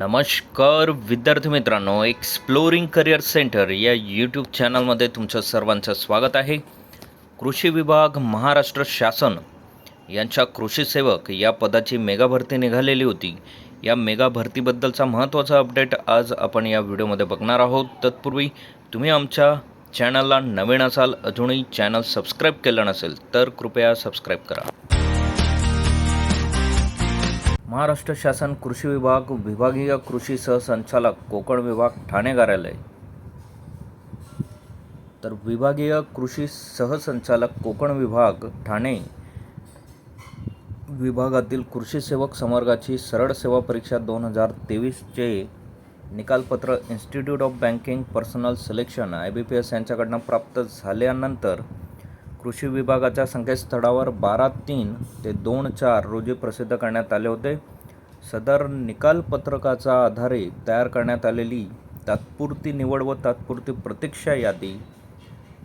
नमस्कार विद्यार्थी मित्रांनो. एक्सप्लोरिंग करिअर सेंटर या यूट्यूब चॅनलमध्ये तुमचं सर्वांचं स्वागत आहे. कृषी विभाग महाराष्ट्र शासन यांच्या कृषी सेवक या पदाची मेगा भरती निघालेली होती. या मेगा भरतीबद्दलचा महत्त्वाचा अपडेट आज आपण या व्हिडिओमध्ये बघणार आहोत. तत्पूर्वी तुम्ही आमच्या चॅनलला नवीन असाल अजूनही चॅनल सबस्क्राईब केलं नसेल तर कृपया सबस्क्राईब करा. महाराष्ट्र शासन कृषी विभाग विभागीय कृषी सहसंचालक कोकण विभाग ठाणे कार्यालय. तर विभागीय कृषी सहसंचालक कोकण विभाग ठाणे. विभागातील कृषी सेवक संवर्गाची सरळ सेवा परीक्षा दोन हजार तेवीसचे निकालपत्र institute of banking personnel selection I B P S यांच्याकडनं प्राप्त झाल्यानंतर कृषी विभागाच्या संकेतस्थळावर बारा तीन ते दोन चार रोजी प्रसिद्ध करण्यात आले होते. सदर निकालपत्रकाचा आधारे तयार करण्यात आलेली तात्पुरती निवड व तात्पुरती प्रतीक्षा यादी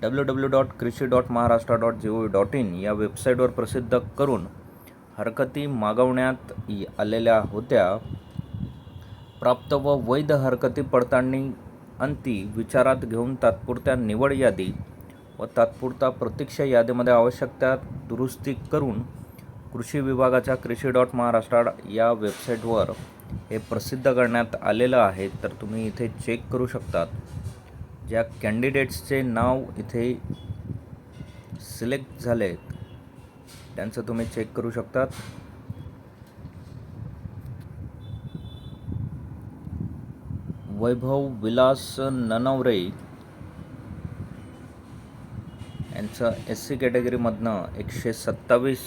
W W dot Krishi dot Maharashtra dot G O dot in या वेबसाईटवर प्रसिद्ध करून हरकती मागवण्यात आलेल्या होत्या. प्राप्त व वैध हरकती पडताळणी अंती विचारात घेऊन तात्पुरत्या निवड यादी व तात्पुरता प्रतीक्षा यादीमध्ये आवश्यक त्या दुरुस्ती करून कृषी विभागाच्या कृषी डॉट महाराष्ट्र या वेबसाईटवर हे प्रसिद्ध करण्यात आलेलं आहे. तर तुम्ही इथे चेक करू शकतात. ज्या कॅन्डिडेट्सचे नाव इथे सिलेक्ट झाले आहेत त्यांचं तुम्ही चेक करू शकतात. वैभव विलास ननवरे यांचं एस सी कॅटेगरीमधनं एकशे सत्तावीस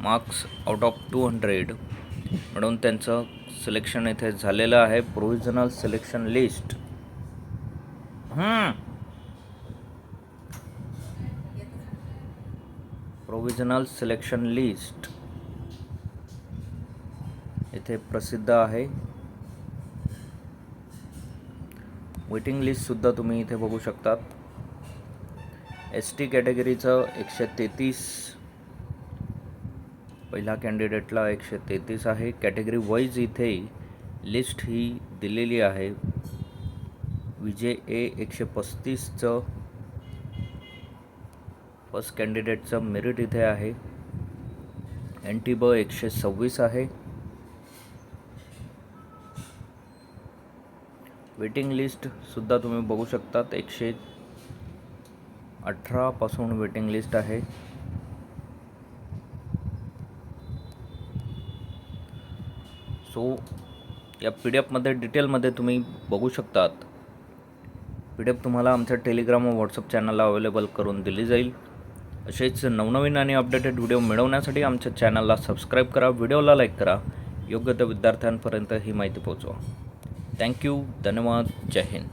marks out of two hundred म्हणून त्यांचं सिलेक्शन इथे झालेलं आहे. Provisional selection list provisional selection list इथे प्रसिद्ध आहे. वेटिंग लिस्टसुद्धा तुम्ही इथे बघू शकतात. एस टी कॅटेगरीचं एकशे तेहतीस. पहिल्या कॅन्डिडेटला एकशे तेहतीस आहे. कॅटेगरी वाईज इथे लिस्ट ही दिलेली आहे. विजय ए एकशे पस्तीसचं. फर्स्ट कॅन्डिडेटचं मेरिट इथे आहे. एन टी ब एकशे सव्वीस आहे. वेटिंग लिस्टसुद्धा तुम्ही बघू शकतात. एकशे अठरापासून वेटिंग लिस्ट आहे. सो या पी डी एफमध्ये डिटेलमध्ये तुम्ही बघू शकतात. पी डी एफ तुम्हाला आमच्या टेलिग्राम व व्हॉट्सअप चॅनलला अवेलेबल करून दिली जाईल. असेच नवनवीन आणि अपडेटेड व्हिडिओ मिळवण्यासाठी आमच्या चॅनलला सबस्क्राईब करा व्हिडिओला लाईक करा. योग्य त्या विद्यार्थ्यांपर्यंत ही माहिती पोहोचवा. थँक्यू धन्यवाद. जय हिंद.